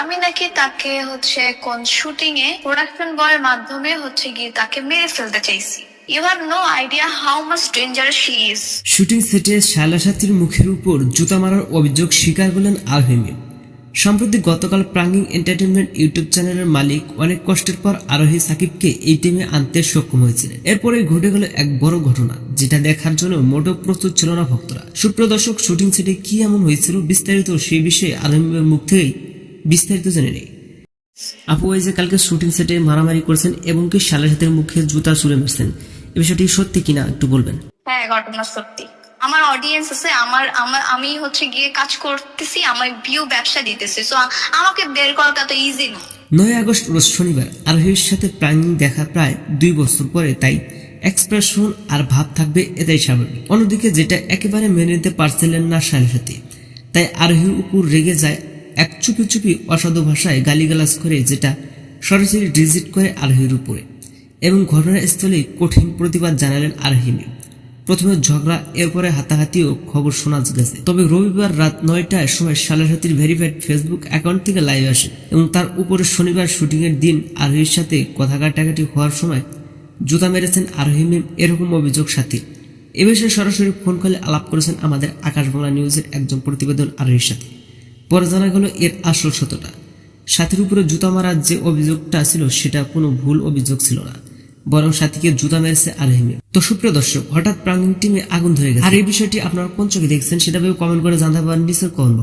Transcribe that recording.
আমি নাকি তাকে হচ্ছে কোন শুটিং এ প্রোডাকশন বয়ের মাধ্যমে হচ্ছে গিয়ে তাকে মেরে ফেলতে চাইছি। You have no idea how much danger she is shooting সেটে শায়লা মুখের উপর জুতা মারার অভিযোগ স্বীকার করলেন আরহিমি সম্প্রতি গতকাল প্রাঙ্গিং এন্টারটেনমেন্ট ইউটিউব চ্যানেলের মালিক অনেক কষ্টের পর আরোহী সাকিবকে এই টিমে আনতে সক্ষম হয়েছিলেন। এরপরে ঘটে গেল এক বড় ঘটনা, যেটা দেখার জন্য মোটেও প্রস্তুত ছিল না ভক্তরা। সুপ্রদর্শক শুটিং সেটে কি এমন হয়েছিল বিস্তারিত সেই বিষয়ে আরহিমের মুখ থেকেই বিস্তারিত জেনে নেই। আপু যে কালকে শুটিং সেটে মারামারি করেছেন এবং কি শালের হাতের মুখে জুতা ছুঁড়ে মারছেন এই বিষয়টি সত্যি কিনা একটু বলবেন? হ্যাঁ ঘটনা সত্যি। আমার অডিয়েন্স আছে আমার আমার আমি হচ্ছে গিয়ে কাজ করতেছি আমার ভিউ ব্যবসা দিতেছি সো আমাকে বের করাটা তো ইজি না। নয় আগস্ট রোজ শনিবার আরোহীর সাথে প্রাঙ্গিং দেখা প্রায় দুই বছর পরে তাই এক্সপ্রেশন আর ভাব থাকবে এটাই স্বাভাবিক। অন্যদিকে যেটা একেবারে মেনে নিতে পারছিলেন না সাথে তাই আরোহীর উপর রেগে যায় এক চুপি চুপি অসাধু ভাষায় গালিগালাজ করে যেটা সরাসরি ডিজিট করে আরোহীর উপরে। এবং ঘটনাস্থলে কঠিন প্রতিবাদ জানালেন আরহিমি প্রথমে ঝগড়া, এরপরে হাতাহাতিও খবর শোনা গেছে। তবে রবিবার রাত নয়টায় সময় সালাসাতির ভেরিফাইড ফেসবুক অ্যাকাউন্ট থেকে লাইভ আসে এবং তার উপরে শনিবার শুটিংয়ের দিন আরোহীর সাথে কথা কাটাকাটি হওয়ার সময় জুতা মেরেছেন আরোহী মিম এরকম অভিযোগ সাথীর এ বিষয়ে সরাসরি ফোন কলে আলাপ করেছেন আমাদের আকাশবাংলা নিউজের একজন প্রতিবেদন আরোহীর সাথে। পরে জানা গেল এর আসল সত্যটা। সাথীর উপরে জুতা মারার যে অভিযোগটা ছিল, সেটা কোনো ভুল অভিযোগ ছিল না। বরং সাথীকে জুতা মেরেছে আলহিমে তো সুপ্রিয় দর্শক, হঠাৎ প্রাঙ্গিং টিমে আগুন ধরে গেছে। আর এই বিষয়টি আপনারা কোন চোখে দেখছেন, সেটা ভেবে কমেন্ট করে জানতে পারেন নিচের কমেন্ট